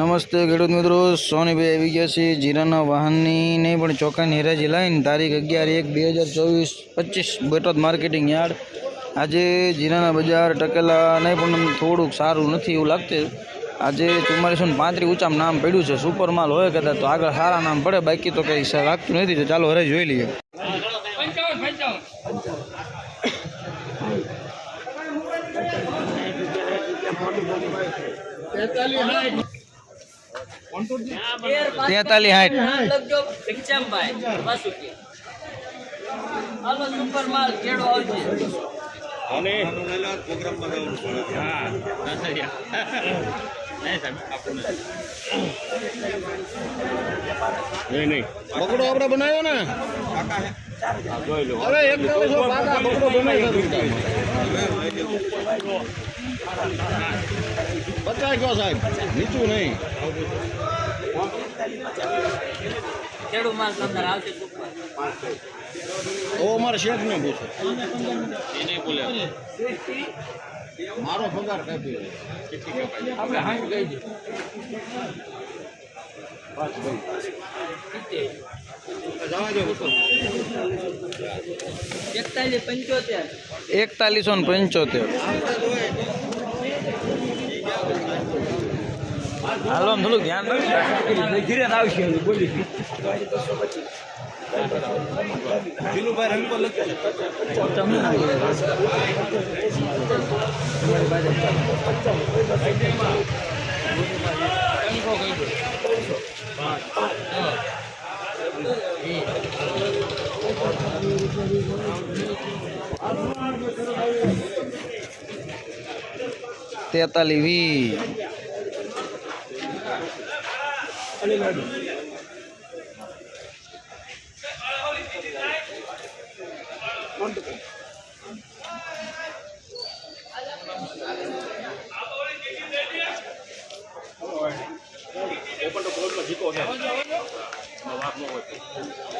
નમસ્તે ખેડૂત મિત્રો, સોનીભાઈ આવી ગયા છે જીરાના વાહનની નહીં, પણ ચોખાની હેરાજી લાઈન, તારીખ અગિયાર એક બે હજાર ચોવીસ, પચીસ, બોટાદ માર્કેટિંગ યાર્ડ. આજે જીરાના બજાર ટકેલા નહીં, પણ થોડુંક સારું નથી એવું લાગતું. આજે ચુમ્માલીસો ને પાંત્રીસ ઊંચામાં નામ પડ્યું છે, સુપર માલ હોય કદાચ તો આગળ સારા નામ પડે, બાકી તો કંઈ લાગતું નથી, તો ચાલો હરે જોઈ લઈએ. તેતાલીસ બકડો આપણે બનાવ્યો ને? હવે એક બનાવી પચાસ કયો સાહેબ નીચું નહીં કેળો માલ અંદર આવશે સુપર ઓ અમારે શેઠ ને પૂછો મારો પગાર કાપી આપણે હાંગ ગઈ છે જવા દો પૂછો એકતાલીસ પંચોતેર એકતાલીસો ને પંચોતેર હાલો થોડુંક ધ્યાન રાખજો. જીલુભાઈ રંગ પર લખો તેતાલી વી અને લાડુ. ઓપન તો કોર્ટમાં જીતો છે.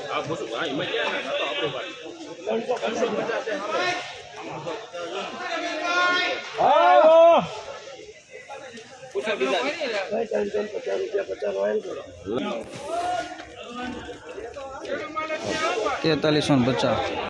આ બસો હા એમાં ગયા તો આપણે વાત ત્રણસો પચાસ તેતાલીસો ને પચાસ.